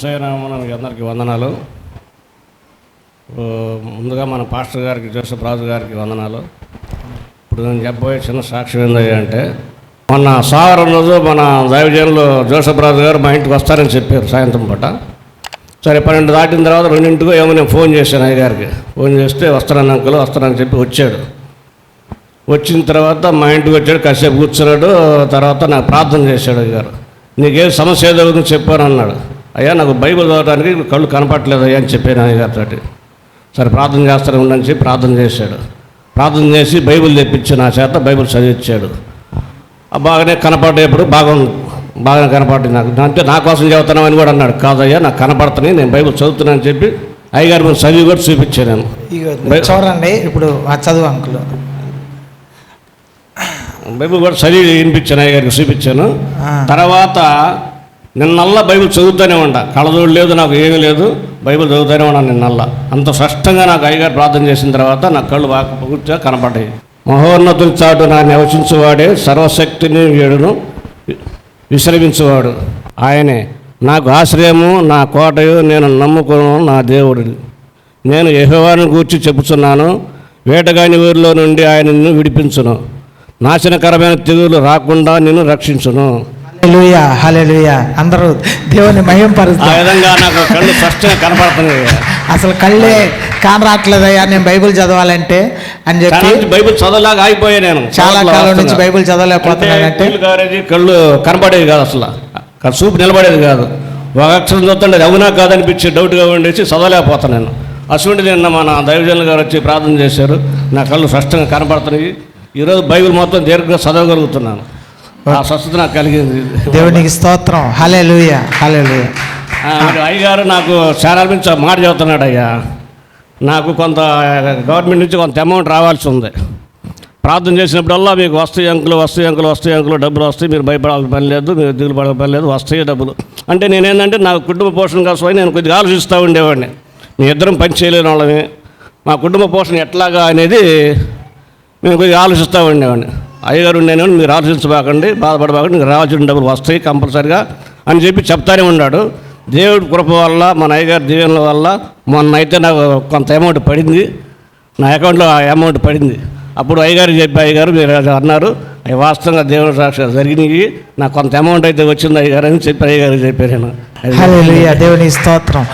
ఏసైనామానికి అందరికీ వందనాలు. ముందుగా మన పాస్టర్ గారికి జోసఫ్ రాజు గారికి వందనాలు. ఇప్పుడు నేను చెప్పబోయే చిన్న సాక్ష్యం ఏందయ్యా అంటే మొన్న సాగరం రోజు మన దైవజనులు జోసఫ్ రాజు గారు మా ఇంటికి వస్తారని చెప్పారు సాయంత్రం పూట. సరే పన్నెండు దాటిన తర్వాత రెండింటికో ఏమో నేను ఫోన్ చేశాను అయ్యగారికి. ఫోన్ చేస్తే వస్తానని అంకుల్ వస్తానని చెప్పి వచ్చాడు. వచ్చిన తర్వాత మా ఇంటికి వచ్చాడు కాసేపు కూర్చున్నాడు తర్వాత నాకు ప్రార్థన చేశాడు అయ్యగారు. నీకేం సమస్య ఏదో చెప్పాను అన్నాడు. అయ్యా నాకు బైబిల్ చదవడానికి కళ్ళు కనపట్లేదు అయ్యా అని చెప్పాను అయ్యగారితో సరే ప్రార్థన చేస్తాను ఉండని చెప్పి ప్రార్థన చేశాడు. ప్రార్థన చేసి బైబిల్ తెప్పించి నా చేత బైబిల్ చదివించాడు. బాగానే కనపడేప్పుడు బాగా బాగా కనపడింది నాకు. అంటే నా కోసం చదువుతున్నామని కూడా అన్నాడు. కాదయ్యా నాకు కనపడుతున్నాయి నేను బైబిల్ చదువుతున్నానని చెప్పి అయ్యగారు ముందు చదివి కూడా చూపించాను నేను. చూడండి ఇప్పుడు ఆ చదువు అంకులు. బైబిల్ కూడా చదివి వినిపించాను అయ్యగారికి చూపించాను. తర్వాత నిన్నల్లా బైబిల్ చదువుతూనే ఉంటా కళ్ళజోడు లేదు నాకు ఏమీ లేదు. బైబిల్ చదువుతూనే ఉన్నాను నిన్నల్లా అంత స్పష్టంగా నాకు అయ్యగారు ప్రార్థన చేసిన తర్వాత నా కళ్ళు బాగా పూర్తిగా కనపడ్డాయి. మహోన్నతుని చాటు నా నివసించువాడే సర్వశక్తిని వేడును విశ్రమించేవాడు. ఆయనే నాకు ఆశ్రయము నా కోటయు నేను నమ్ముకును నా దేవుడు. నేను యెహోవాను గూర్చి చెబుతున్నాను వేటగాని ఊరిలో నుండి ఆయన నిన్ను విడిపించును. నాశనకరమైన తెగులు రాకుండా నిన్ను రక్షించును. హల్లెలూయా హల్లెలూయా. అందరూ దేవుని మహిం ఆ పరుస్తారు విధంగా నాకు కళ్ళు స్పష్టంగా కనపడుతున్నాయి. అసలు కళ్ళే కానరాట్లేదయ్యా నేను బైబిల్ చదవాలంటే అని చెప్పి బైబిల్ చదవలాగా అయిపోయాయి నేను. చాలా కాలం నుంచి. బైబిల్ చదవలేకపోతున్నానంటే కళ్ళు కనపడేది కాదు అసలు. చూపు నిలబడేది కాదు. ఒక అక్షరం చూస్తుంటే అది అవునా కాదనిపించి డౌట్గా ఉండేసి చదవలేకపోతున్నాను అటువంటి నిన్న మన దైవజనులు గారు వచ్చి ప్రార్థన చేశారు. నా కళ్ళు స్పష్టంగా కనపడుతున్నాయి. ఈరోజు బైబిల్ మొత్తం దీర్ఘంగా చదవగలుగుతున్నాను. ఆ స్వస్థత నాకు కలిగింది. దేవునికి స్తోత్రం. హల్లెలూయా. హల్లెలూయా. ఆ, మరి అయ్యగారు నాకు చాలా నుంచి మాట చెబుతున్నాడు అయ్యా నాకు కొంత గవర్నమెంట్ నుంచి కొంత అమౌంట్ రావాల్సి ఉంది. ప్రార్థన చేసినప్పుడల్లా మీకు వస్తాయి అంకులు వస్తాయి అంకులు వస్తాయి అంకులు డబ్బులు వస్తాయి. మీరు భయపడాల్సిన పని లేదు మీరు దిగులు పడాల్సిన పని లేదు వస్తాయి డబ్బులు. అంటే నేనేంటంటే నా కుటుంబ పోషణ కోసమని నేను కొద్దిగా ఆలోచిస్తూ ఉండేవాడిని. మీ ఇద్దరం పని చేయలేని వాళ్ళమే. మా కుటుంబ పోషణ ఎట్లాగా అనేది మేము కొద్దిగా ఆలోచిస్తూ ఉండేవాడిని. అయ్యగారు నేను మీరు ఆలోచించబాకండి బాధపడబాకండి మీకు రావాల్సిన డబ్బులు వస్తాయి కంపల్సరిగా అని చెప్పి చెప్తానే ఉన్నాడు. దేవుడి కృప వల్ల మన అయ్యగారి దీవెనల వల్ల మొన్న అయితే నాకు కొంత అమౌంట్ పడింది. నా అకౌంట్లో ఆ అమౌంట్ పడింది. అప్పుడు అయ్యగారు చెప్పి అయ్యగారు మీరు అన్నారు. అవి వాస్తవంగా దేవుడి సాక్షి జరిగినాయి. నాకు కొంత అమౌంట్ అయితే వచ్చింది అయ్యగారు అని చెప్పి అయ్యగారు చెప్పారు నేను. దేవుని స్తోత్రం.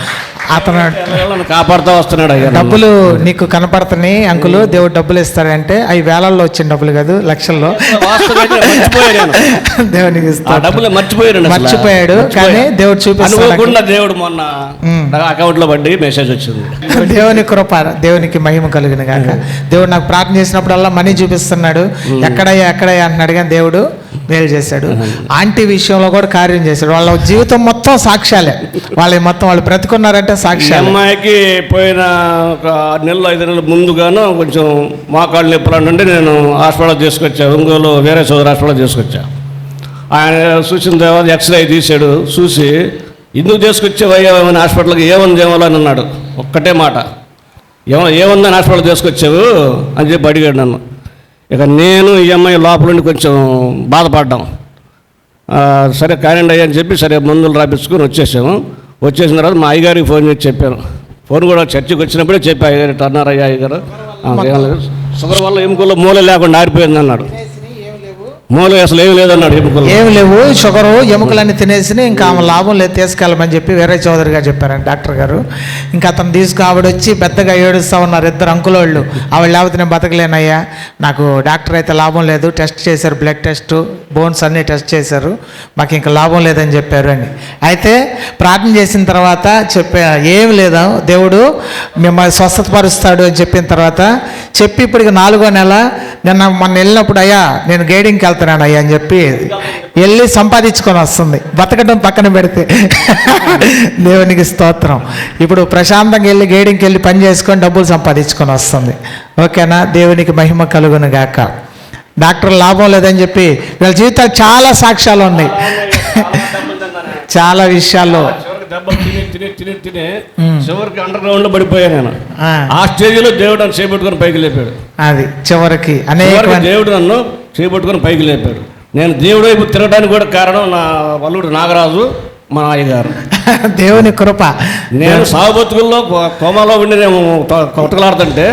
అతను కాపాడుతూ వస్తున్నాడు. డబ్బులు నీకు కనపడుతున్నాయి అంకులు దేవుడు డబ్బులు ఇస్తాడంటే అవి వేలల్లో వచ్చిన డబ్బులు కాదు లక్షల్లో. దేవునికి. డబ్బులు మర్చిపోయాడు. మర్చిపోయాడు కానీ దేవుడు చూపిస్తాడు దేవుడు మొన్న అకౌంట్లో పడి మెసేజ్ వచ్చింది. దేవుని కృప దేవునికి మహిమ కలిగిన కాక దేవుడు నాకు ప్రార్థన చేసినప్పుడల్లా మనీ చూపిస్తున్నాడు. ఎక్కడయ్యా ఎక్కడయ్యా అంటున్నాడు కానీ దేవుడు మేలు చేశాడు. ఆంటీ విషయంలో కూడా కార్యం చేశాడు. వాళ్ళ జీవితం మొత్తం సాక్ష్యాలే. వాళ్ళ మొత్తం వాళ్ళు బ్రతుకున్నారంటే ఈ సాక్ష్యాలు అమ్మాయికి పోయిన ఒక నెల ఐదు నెలల ముందుగాను కొంచెం మోకాళ్ళు నొప్పులు నుండి నేను హాస్పిటల్ తీసుకొచ్చా. ఒంగోలు వేరే సోదరు హాస్పిటల్ తీసుకొచ్చా. ఆయన చూసిన తర్వాత ఎక్స్రే తీశాడు. చూసి ఎందుకు తీసుకొచ్చావయ్యామని హాస్పిటల్కి ఏముంది ఏమో అని అన్నాడు. ఒక్కటే మాట. ఏమో ఏముందని హాస్పిటల్ తీసుకొచ్చావు? అని చెప్పి అడిగాడు నన్ను. ఇక నేను ఈ అమ్మాయి లోపల నుండి కొంచెం బాధపడ్డాం. సరే కానివ్వండి అయ్యా అని చెప్పి సరే మందులు రాపించుకొని వచ్చేసాము. వచ్చేసిన తర్వాత మా అయ్యగారికి ఫోన్ చేసి చెప్పాను. ఫోన్ కూడా చర్చికి వచ్చినప్పుడే చెప్పి అయ్యగారు అన్నారు అయ్యా అయ్యగారు. షుగర్ వల్ల ఎముకల్లో మూల లేకుండా ఆరిపోయింది అన్నాడు. మూల అసలు ఏం లేదన్నాడు ఎముకలు ఏం లేవు. షుగరు ఎముకలన్నీ తినేసి ఇంకా ఆమె లాభం లేదు తీసుకెళ్ళమని చెప్పి వేరే చౌదరి గారు చెప్పారండి డాక్టర్ గారు. ఇంకా అతను తీసుకు ఆవిడ వచ్చి పెద్దగా ఏడుస్తూ ఉన్నారు ఇద్దరు అంకులోళ్ళు. ఆవిడ లేకపోతే నేను బతకలేనయ్యా. నాకు డాక్టర్ అయితే లాభం లేదు టెస్ట్ చేశారు బ్లడ్ టెస్ట్ బోన్స్ అన్నీ టెస్ట్ చేశారు. మాకు ఇంకా లాభం లేదని చెప్పారు అని. అయితే ప్రార్థన చేసిన తర్వాత చెప్పా ఏం లేదా దేవుడు మిమ్మల్ని స్వస్థతపరుస్తాడు అని చెప్పిన తర్వాత చెప్పి ఇప్పటికి నాలుగో నెల నిన్న మొన్న వెళ్ళినప్పుడు అయ్యా నేను గైడింగ్కి వెళ్తున్నాను అయ్యా అని చెప్పి వెళ్ళి సంపాదించుకొని వస్తుంది. బతకడం పక్కన పెడితే దేవునికి స్తోత్రం. ఇప్పుడు ప్రశాంతంగా వెళ్ళి గైడింగ్కి వెళ్ళి పని చేసుకొని డబ్బులు సంపాదించుకొని వస్తుంది. ఓకేనా? దేవునికి మహిమ కలుగును గాక. డాక్టర్ లాభం లేదని చెప్పి వీళ్ళ జీవితాలు చాలా సాక్ష్యాలు ఉన్నాయి. చాలా విషయాల్లో చివరికి అండర్ గ్రౌండ్ నేను. ఆ, దేవుడు నన్ను చేపట్టుకొని పైకి లేపాడు. అది చివరికి అనేక దేవుడు నన్ను చేపట్టుకొని పైకి లేపాడు. నేను దేవుడు వైపు తిరగడానికి కూడా కారణం నా వల్లుడు నాగరాజు మా అయ్యగారు దేవుని కృప. నేను సాగు బతుకుల్లో కో- కోమాలో ఉండి నేను కొట్టకలాడుతుంటే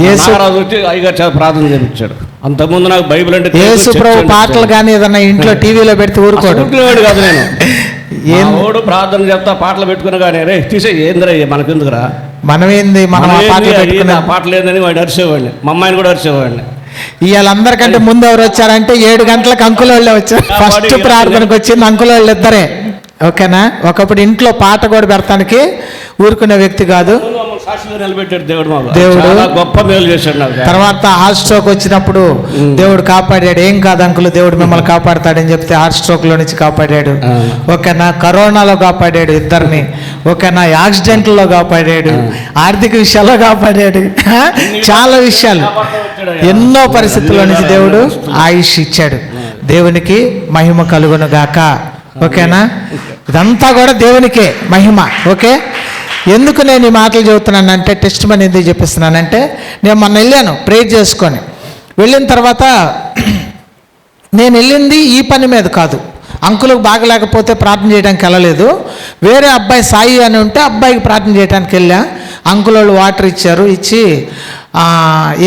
నాగరాజు వచ్చి అయ్యగారు చేత ప్రార్థన చేయించాడు అంతకుముందు నాకు బైబిల్ అంటే యేసు ప్రభు పాటలు. కానీ ఏదన్నా ఇంట్లో టీవీలో పెడితే ఊరుకోడు. ఊరుకునేవాడు కాదు నేను. ఏం మా ఓడు ప్రార్థన చెప్తా పాటలు పెట్టుకుని కానీ రే తీసే ఏందిరా మనకెందుకురా? మనమేంది? మనం పాటలు ఏందని వాడిని అరిసేవాడిని మా అమ్మాయిని కూడా అరిసేవాడిని ఇవాళ అందరికంటే ముందు ఎవరు వచ్చారంటే ఏడు గంటలకు అంకులోళ్ళే వచ్చారు. ఫస్ట్ ప్రార్థనకు వచ్చింది అంకులోళ్ళు ఇద్దరే ఓకేనా? ఒకప్పుడు ఇంట్లో పాట కూడా పెడతానికి ఊరుకునే వ్యక్తి కాదు. సాక్షిగా నిలబెట్టాడు దేవుడు గొప్ప మేలు చేశాడు నాకు. తర్వాత హార్ట్ స్ట్రోక్ వచ్చినప్పుడు దేవుడు కాపాడాడు. ఏం కాదు అంకులు దేవుడు మిమ్మల్ని కాపాడతాడని చెప్తే హార్ట్ స్ట్రోక్లో నుంచి కాపాడాడు. ఓకేనా కరోనాలో కాపాడాడు ఇద్దరిని. ఓకేనా యాక్సిడెంట్లో కాపాడాడు. ఆర్థిక విషయాల్లో కాపాడాడు? చాలా విషయాలు. ఎన్నో పరిస్థితుల్లో నుంచి దేవుడు ఆయుష్ ఇచ్చాడు. దేవునికి మహిమ కలుగును గాక. ఓకేనా? ఇదంతా కూడా దేవునికే మహిమ. ఓకే? ఎందుకు నేను ఈ మాటలు చెబుతున్నానంటే టెస్ట్ మనీ ఎందుకు చెప్పిస్తున్నానంటే నేను మొన్న వెళ్ళాను ప్రేర్ చేసుకొని. వెళ్ళిన తర్వాత నేను వెళ్ళింది ఈ పని మీద కాదు. అంకులకు బాగలేకపోతే ప్రార్థన చేయడానికి వెళ్ళలేదు. వేరే అబ్బాయి సాయి అని ఉంటే అబ్బాయికి ప్రార్థన చేయడానికి వెళ్ళా. అంకుల్ వాళ్ళు వాటర్ ఇచ్చారు ఇచ్చి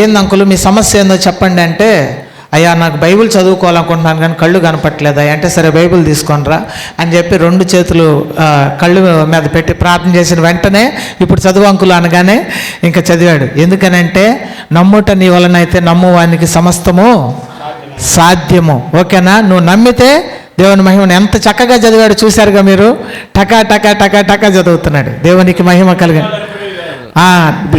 ఏంది అంకులు మీ సమస్య ఏందో చెప్పండి అంటే అయ్యా నాకు బైబిల్ చదువుకోవాలనుకుంటున్నాను కానీ కళ్ళు కనపట్లేదు. అంటే సరే బైబిల్ తీసుకొనిరా అని చెప్పి రెండు చేతులు కళ్ళు మీద పెట్టి ప్రార్థన చేసిన వెంటనే ఇప్పుడు చదువు అంకులు అనగానే ఇంకా చదివాడు. ఎందుకనంటే నమ్ముట నీ వలన అయితే నమ్మువానికి సమస్తము సాధ్యము. ఓకేనా? నువ్వు నమ్మితే దేవుని మహిమను ఎంత చక్కగా చదివాడు చూశారుగా మీరు? టకా టకా టకా టకా చదువుతున్నాడు. దేవునికి మహిమ కలిగ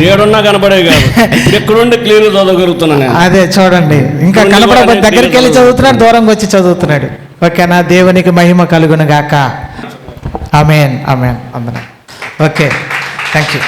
ఏడున్నా కనపడే కాదు. ఎక్కడుండి క్లీన్ చదవగలుగుతున్నాను నేను. అదే చూడండి. ఇంకా నేను దగ్గరికి వెళ్ళి చదువుతున్నాడు దూరంగా వచ్చి చదువుతున్నాడు. ఓకేనా? దేవునికి మహిమ కలుగును గాక అమేన్ అమేన్ అందరం ఓకే. Thank you